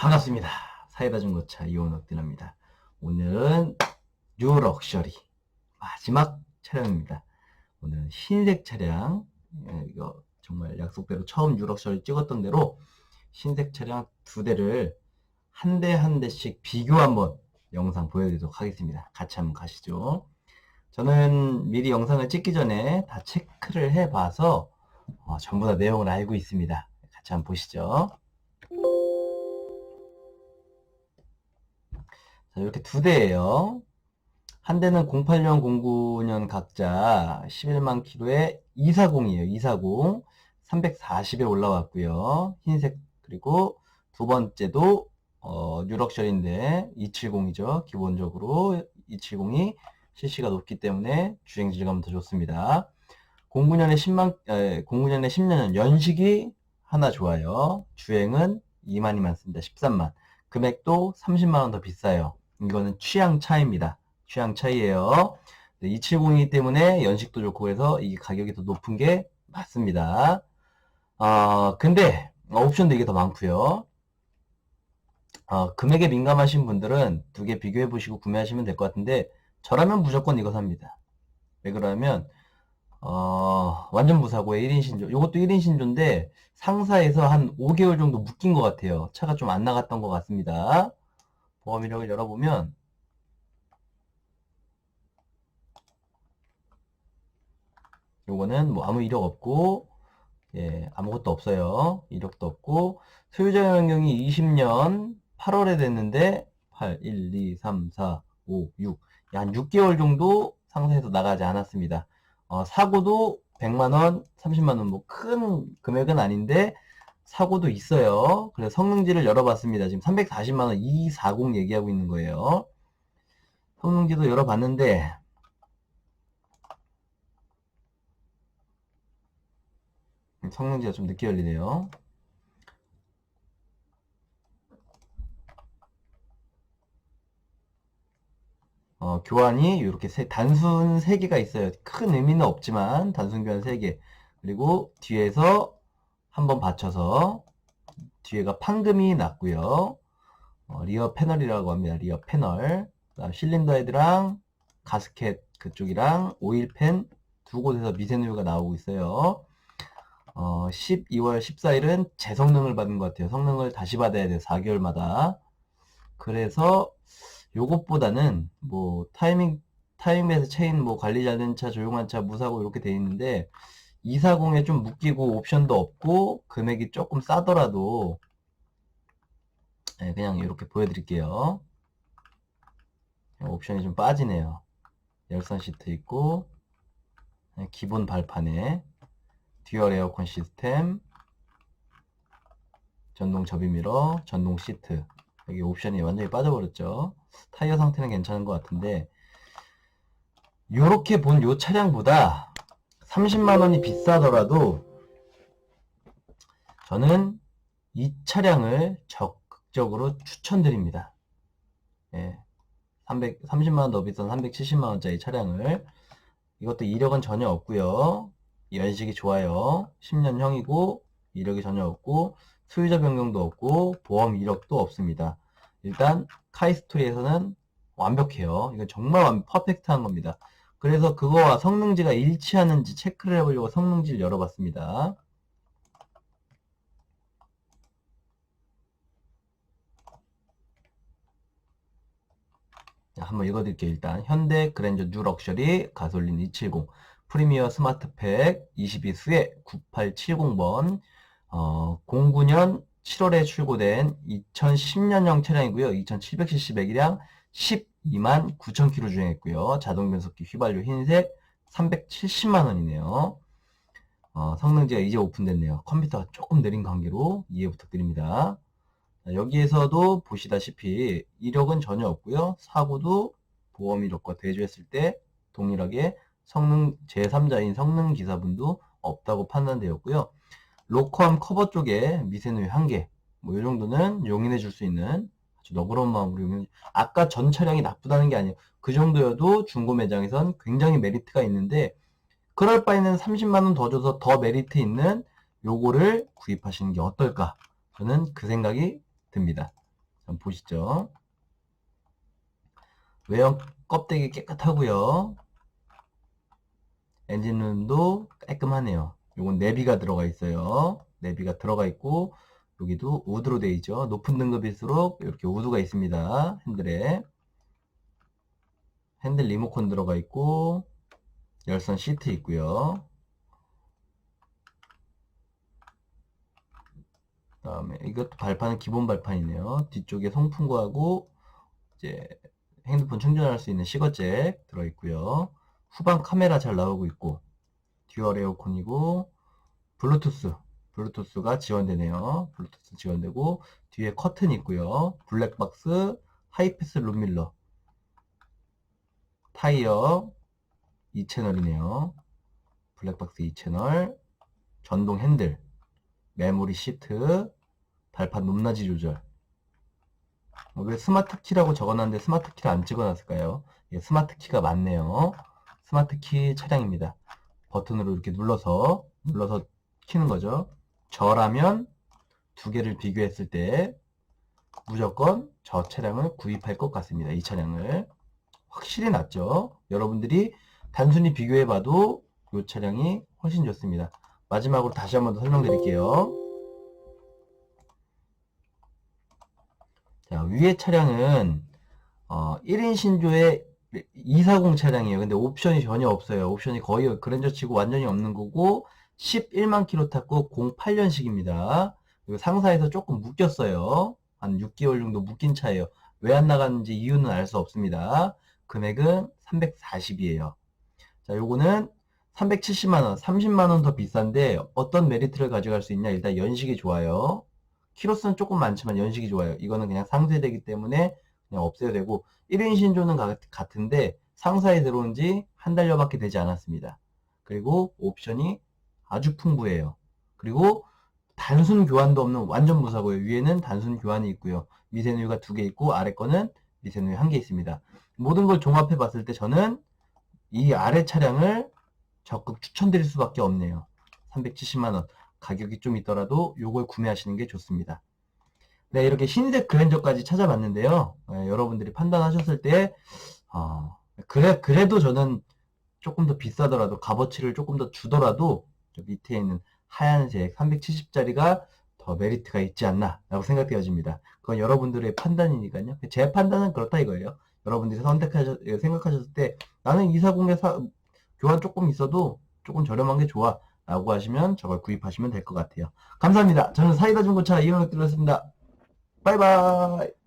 반갑습니다. 사이다 중고차 이온옥 디너입니다. 오늘은 뉴 럭셔리 마지막 차량입니다. 오늘은 흰색 차량 예, 이거 정말 약속대로 처음 뉴 럭셔리 찍었던 대로 흰색 차량 두 대를 한대한 대씩 비교 한번 영상 보여드리도록 하겠습니다. 같이 한번 가시죠. 저는 미리 영상을 찍기 전에 다 체크를 해봐서 어, 전부 다 내용을 알고 있습니다. 같이 한번 보시죠. 자, 이렇게 두 대예요. 한 대는 08년, 09년 각자 11만 킬로에 240이에요. 240. 340에 올라왔고요. 흰색 그리고 두 번째도 어, 뉴럭셔리인데 270이죠. 기본적으로 270이 CC가 높기 때문에 주행 질감은 더 좋습니다. 09년에 10만, 에, 09년에 10년 연식이 하나 좋아요. 주행은 2만이 많습니다. 13만. 금액도 30만원 더 비싸요. 이거는 취향 차이입니다. 취향 차이예요. 270이기 때문에 연식도 좋고 그래서 이 가격이 더 높은 게 맞습니다. 어, 근데 옵션도 이게 더 많고요. 어, 금액에 민감하신 분들은 두 개 비교해 보시고 구매하시면 될 것 같은데 저라면 무조건 이거 삽니다. 왜 그러냐면 어, 완전 무사고에 1인 신조. 이것도 1인 신조인데 상사에서 한 5개월 정도 묶인 것 같아요. 차가 좀 안 나갔던 것 같습니다. 보험 이력을 열어보면 요거는 뭐 아무 이력 없고 예, 아무것도 없어요. 이력도 없고 소유자 변경이 20년 8월에 됐는데 8, 1, 2, 3, 4, 5, 6. 한 6개월 정도 상사에서 나가지 않았습니다. 어, 사고도 100만원, 30만원 뭐 큰 금액은 아닌데 사고도 있어요. 그래서 성능지를 열어봤습니다. 지금 340만원 240 얘기하고 있는 거예요. 성능지도 열어봤는데 성능지가 좀 늦게 열리네요. 어, 교환이 이렇게 세, 단순 3개가 있어요. 큰 의미는 없지만 단순 교환 3개. 그리고 뒤에서 한번 받쳐서 뒤에가 판금이 났고요. 어, 리어 패널이라고 합니다. 리어 패널. 그다음 실린더 헤드랑 가스켓 그쪽이랑 오일팬 두 곳에서 미세누유가 나오고 있어요. 어, 12월 14일은 재성능을 받은 것 같아요. 성능을 다시 받아야 돼요. 4개월마다. 그래서 요것보다는 뭐 타이밍 타이밍에서 체인 뭐 관리 잘된 차, 조용한 차, 무사고 이렇게 돼 있는데 240에 좀 묶이고 옵션도 없고 금액이 조금 싸더라도 네, 그냥 이렇게 보여드릴게요. 옵션이 좀 빠지네요. 열선 시트 있고 네, 기본 발판에 듀얼 에어컨 시스템 전동 접이미러 전동 시트 여기 옵션이 완전히 빠져버렸죠. 타이어 상태는 괜찮은 것 같은데 이렇게 본요 차량보다 30만 원이 비싸더라도 저는 이 차량을 적극적으로 추천드립니다. 예. 300, 30만 원 더 비싼 370만 원짜리 차량을 이것도 이력은 전혀 없고요 연식이 좋아요. 10년형이고 이력이 전혀 없고 소유자 변경도 없고 보험 이력도 없습니다. 일단 카이스토리에서는 완벽해요. 이건 정말 완, 퍼펙트한 겁니다. 그래서 그거와 성능지가 일치하는지 체크를 해보려고 성능지를 열어봤습니다. 자, 한번 읽어드릴게요. 일단 현대 그랜저 뉴 럭셔리 가솔린 270 프리미어 스마트팩 22수에 9870번 어, 09년 7월에 출고된 2010년형 차량이고요. 2700cc 배기량 12만 9,000km 주행했고요. 자동 변속기 휘발유 흰색 370만 원이네요. 어, 성능지가 이제 오픈됐네요. 컴퓨터가 조금 느린 관계로 이해 부탁드립니다. 자, 여기에서도 보시다시피 이력은 전혀 없고요. 사고도 보험 이력과 대조했을 때 동일하게 성능 제3자인 성능 기사분도 없다고 판단되었고요. 로커암 커버 쪽에 미세누유 한 개, 뭐 이 정도는 용인해 줄 수 있는 너그러운 마음으로 용인. 아까 전 차량이 나쁘다는 게 아니에요. 그 정도여도 중고 매장에선 굉장히 메리트가 있는데 그럴 바에는 30만 원 더 줘서 더 메리트 있는 요거를 구입하시는 게 어떨까? 저는 그 생각이 듭니다. 한번 보시죠. 외형 껍데기 깨끗하고요. 엔진룸도 깔끔하네요. 요건 내비가 들어가 있어요. 내비가 들어가 있고 여기도 우드로 되어 있죠. 높은 등급일수록 이렇게 우드가 있습니다. 핸들에 핸들 리모컨 들어가 있고 열선 시트 있고요. 그다음에 이것도 발판은 기본 발판이네요. 뒤쪽에 송풍구하고 이제 핸드폰 충전할 수 있는 시거잭 들어 있고요. 후방 카메라 잘 나오고 있고 듀얼 에어컨이고 블루투스 블루투스가 지원되네요. 블루투스 지원되고 뒤에 커튼 있고요. 블랙박스 하이패스 룸밀러 타이어 2채널이네요. 블랙박스 2채널 전동 핸들 메모리 시트 발판 높낮이 조절 어, 왜 스마트 키라고 적어놨는데 스마트 키를 안 찍어놨을까요? 예, 스마트 키가 맞네요. 스마트 키 차량입니다. 버튼으로 이렇게 눌러서 눌러서 키는 거죠. 저라면 두 개를 비교했을 때 무조건 저 차량을 구입할 것 같습니다. 이 차량을 확실히 낫죠. 여러분들이 단순히 비교해봐도 이 차량이 훨씬 좋습니다. 마지막으로 다시 한 번 더 설명드릴게요. 자, 위의 차량은 어, 1인 신조의 240 차량이에요. 근데 옵션이 전혀 없어요. 옵션이 거의 그랜저 치고 완전히 없는 거고 11만 킬로 탔고 08년식입니다. 그리고 상사에서 조금 묶였어요. 한 6개월 정도 묶인 차예요. 왜 안 나갔는지 이유는 알 수 없습니다. 금액은 340이에요. 자, 요거는 370만원, 30만원 더 비싼데 어떤 메리트를 가져갈 수 있냐? 일단 연식이 좋아요. 키로수는 조금 많지만 연식이 좋아요. 이거는 그냥 상세되기 때문에 그냥 없애야 되고 1인 신조는 가- 같은데 상사에 들어온 지 한 달여밖에 되지 않았습니다. 그리고 옵션이 아주 풍부해요. 그리고 단순 교환도 없는 완전 무사고요. 위에는 단순 교환이 있고요. 미세누유가 두 개 있고 아래 거는 미세누유 한 개 있습니다. 모든 걸 종합해 봤을 때 저는 이 아래 차량을 적극 추천드릴 수밖에 없네요. 370만원. 가격이 좀 있더라도 요걸 구매하시는 게 좋습니다. 네, 이렇게 흰색 그랜저까지 찾아봤는데요. 네, 여러분들이 판단하셨을 때, 어, 그래, 그래도 저는 조금 더 비싸더라도, 값어치를 조금 더 주더라도, 저 밑에 있는 하얀색 370짜리가 더 메리트가 있지 않나, 라고 생각되어집니다. 그건 여러분들의 판단이니까요. 제 판단은 그렇다 이거예요. 여러분들이 선택하셨, 생각하셨을 때, 나는 240에 사, 교환 조금 있어도 조금 저렴한 게 좋아. 라고 하시면 저걸 구입하시면 될 것 같아요. 감사합니다. 저는 사이다 중고차 이용혁 들었습니다. 바이바이.